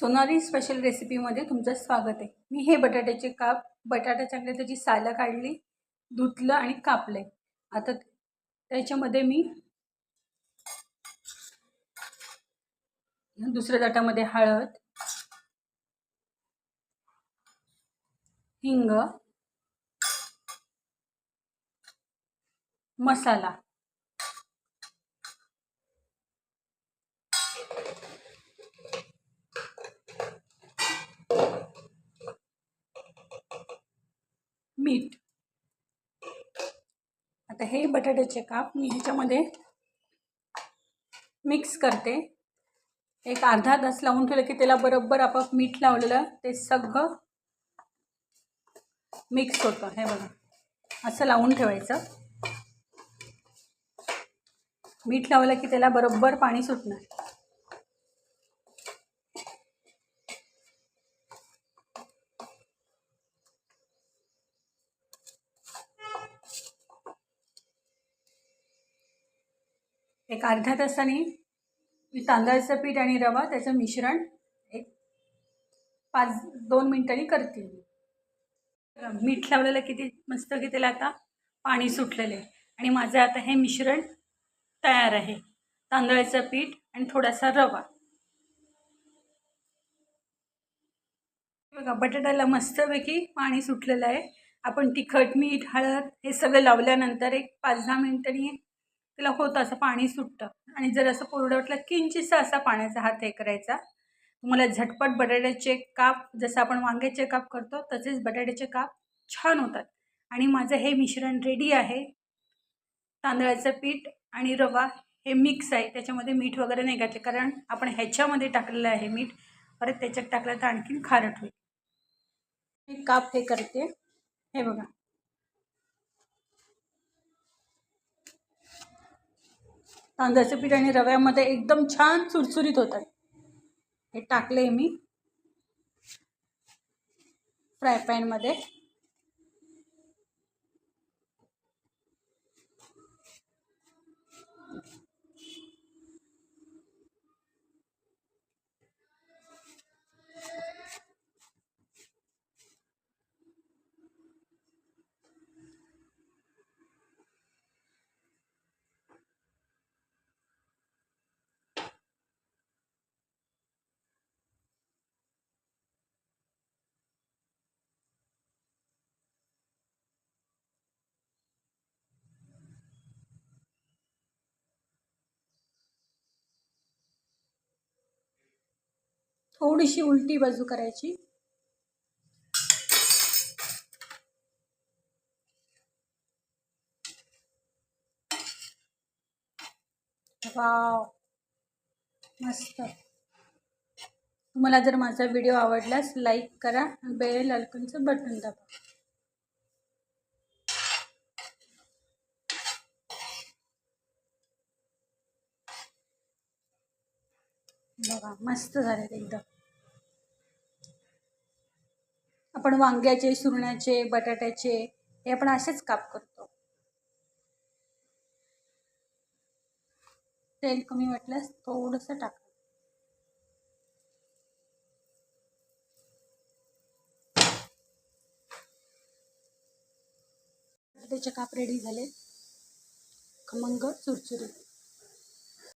Sonali special रेसिपीमध्ये तुमचं स्वागत आहे. मी हे बटाट्याचे काप बटाटा चांगले त्याची सालं काढली धुतलं आणि कापले आता त्याच्यामध्ये मी दुसऱ्या ताटामध्ये हळद हिंग मसाला. मीठ. आता हे बटाट्याचे काप मी ह्याच्यामध्ये मिक्स करते. एक अर्धा तास लावून ठेवलं की त्याला बरोबर आपाप मीठ लावलेलं ते सगळं मिक्स होतं. हे बघा. असं लावून ठेवायचं. मीठ लावलं की त्याला बरोबर पाणी सुटणार. एक अर्ध्या तासाने मी तांदळाचं पीठ आणि रवा त्याचं मिश्रण एक पाच दोन मिनटांनी करते. मीठ लावलेलं किती मस्त की त्याला आता पाणी सुटलेलं आहे. आणि माझं आता हे मिश्रण तयार आहे. तांदळाचं पीठ आणि थोडासा रवा. बघा बटाट्याला मस्तपैकी पाणी सुटलेलं आहे. आपण तिखट मीठ हळद हे सगळं लावल्यानंतर एक पाच दहा मिनटांनी त्याला होतं असं पाणी सुटतं. आणि जर असं कोरडं वाटलं किंचितसा असा पाण्याचा हात हे करायचा. तुम्हाला झटपट बटाट्याचे काप जसं आपण वांग्याचे काप करतो तसेच बटाट्याचे काप छान होतात. आणि माझं हे मिश्रण रेडी आहे. तांदळाचं पीठ आणि रवा हे मिक्स आहे. त्याच्यामध्ये मीठ वगैरे नाही घातले कारण आपण ह्याच्यामध्ये टाकलेलं आहे मीठ. परत त्याच्यात टाकलं तर आणखीन खारट होईल. मी काप हे करते. हे बघा. तांदळाचं पीठ आणि रव्यामध्ये एकदम छान चुरचुरीत होतात हे टाकले मी. फ्राय पॅनमध्ये. थोडीशी उलटी बाजू करायची. वाव. मस्त. तुम्हाला जर माझा व्हिडिओ आवडल्यास लाईक करा. बेल अल्कनचं बटन दाबा. बघा मस्त झालेत एकदम. आपण वांग्याचे सुरण्याचे बटाट्याचे हे आपण असेच काप करतो. तेल कमी वाटल्यास थोडंसं टाका. बटाट्याचे काप रेडी झाले खमंग चुरचुरी